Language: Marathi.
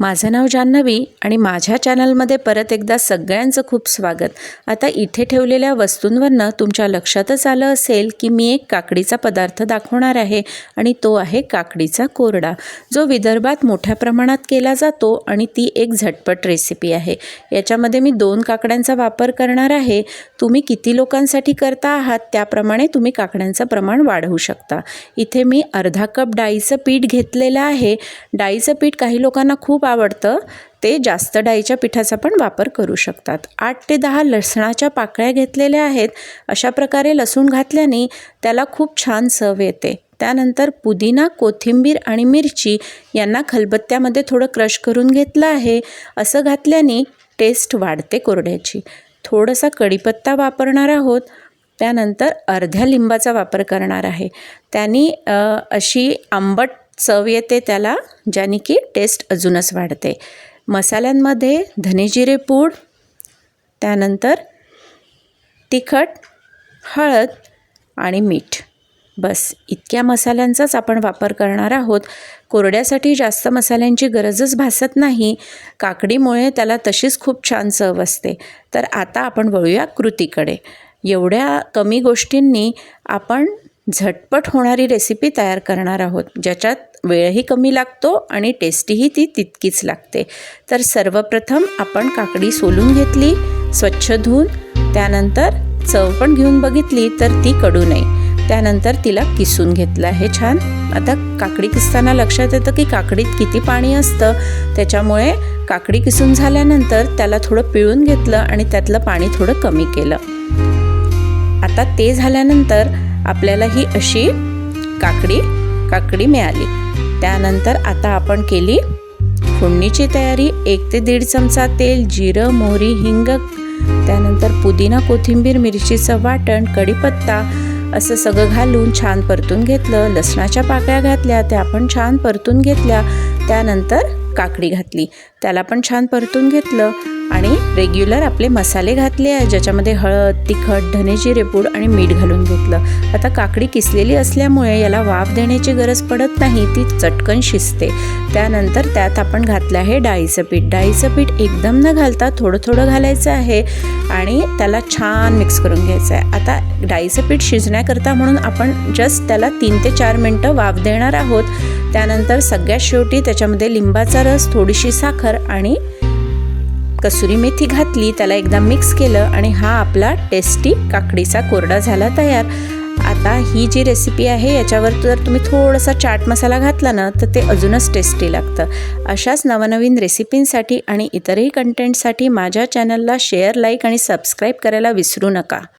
माझं नाव जान्हवी आणि माझ्या चॅनलमध्ये परत एकदा सगळ्यांचं खूप स्वागत. आता इथे ठेवलेल्या वस्तूंवरनं तुमच्या लक्षातच आलं असेल की मी एक काकडीचा पदार्थ दाखवणार आहे आणि तो आहे काकडीचा कोरडा. जो विदर्भात मोठ्या प्रमाणात केला जातो आणि ती एक झटपट रेसिपी आहे. याच्यामध्ये मी दोन काकड्यांचा वापर करणार आहे. तुम्ही किती लोकांसाठी करता आहात त्याप्रमाणे तुम्ही काकड्यांचं प्रमाण वाढवू शकता. इथे मी अर्धा कप डाळीचं पीठ घेतलेलं आहे. डाळीचं पीठ काही लोकांना खूप आवडतं ते जास्त डाळीच्या पिठाचा पण वापर करू शकतात. आठ ते दहा लसणाच्या पाकळ्या घेतलेल्या आहेत. अशा प्रकारे लसूण घातल्याने त्याला खूप छान चव येते. त्यानंतर पुदिना कोथिंबीर आणि मिरची यांना खलबत्त्यामध्ये थोडं क्रश करून घेतलं आहे. असं घातल्याने टेस्ट वाढते कोरड्याची. थोडासा कढीपत्ता वापरणार आहोत. त्यानंतर अर्ध्या लिंबाचा वापर करणार आहे. त्यांनी अशी आंबट चव येते त्याला ज्याने की टेस्ट अजूनच वाढते. मसाल्यांमध्ये धनेजिरे पूड त्यानंतर तिखट हळद आणि मीठ. बस इतक्या मसाल्यांचाच आपण वापर करणार आहोत. कोरड्यासाठी जास्त मसाल्यांची गरजच भासत नाही. काकडीमुळे त्याला तशीच खूप छान चव असते. तर आता आपण वळूया कृतीकडे. एवढ्या कमी गोष्टींनी आपण झटपट होणारी रेसिपी तयार करणार आहोत. ज्याच्यात वेळही कमी लागतो आणि टेस्टीही ती तितकीच लागते. तर सर्वप्रथम आपण काकडी सोलून घेतली स्वच्छ धुवून त्यानंतर चव पण घेऊन बघितली तर ती कडू नाही त्यानंतर तिला किसून घेतलं आहे छान. आता काकडी किसताना लक्षात येतं की काकडीत किती पाणी असतं. त्याच्यामुळे काकडी किसून झाल्यानंतर त्याला थोडं पिळून घेतलं आणि त्यातलं पाणी थोडं कमी केलं. आता ते झाल्यानंतर आपल्याला ही अशी काकडी काकडी मिळाली. त्यानंतर आता आपण केली फोडणीची तयारी. एक ते दीड चमचा तेल जिरं मोहरी हिंग त्यानंतर पुदिना कोथिंबीर मिरचीचं वाटण कढीपत्ता असं सगळं घालून छान परतून घेतलं. लसणाच्या पाकळ्या घातल्या त्या आपण छान परतून घेतल्या. त्यानंतर काकडी घातली. त्याला पण छान परतून घेतलं. आणि रेग्युलर आपले मसाले घातले आहे ज्याच्यामध्ये हळद तिखट धनेजिरे पूड आणि मीठ घालून घेतलं. आता काकडी किसलेली असल्यामुळे याला वाफ देण्याची गरज पडत नाही ती चटकन शिजते. त्यानंतर त्यात आपण घातलं आहे डाळीचं पीठ. डाळीचं पीठ एकदम न घालता थोडं थोडं घालायचं आहे आणि त्याला छान मिक्स करून घ्यायचं आहे. आता डाळीचं पीठ शिजण्याकरता म्हणून आपण जस्ट त्याला तीन ते चार मिनटं वाफ देणार आहोत. त्यानंतर सगळ्यात शेवटी त्याच्यामध्ये लिंबाचा रस थोडीशी साखर आणि कसुरी मेथी घातली त्याला एकदा मिक्स केलं आणि हा आपला टेस्टी काकडीचा कोरडा झाला तयार. आता ही जी रेसिपी आहे याच्यावर जर तुम्ही थोडासा चाट मसाला घातला ना तर ते अजूनच टेस्टी लागतं. अशाच नवनवीन रेसिपींसाठी आणि इतरही कंटेंटसाठी माझ्या चॅनलला शेअर लाईक आणि सबस्क्राईब करायला विसरू नका.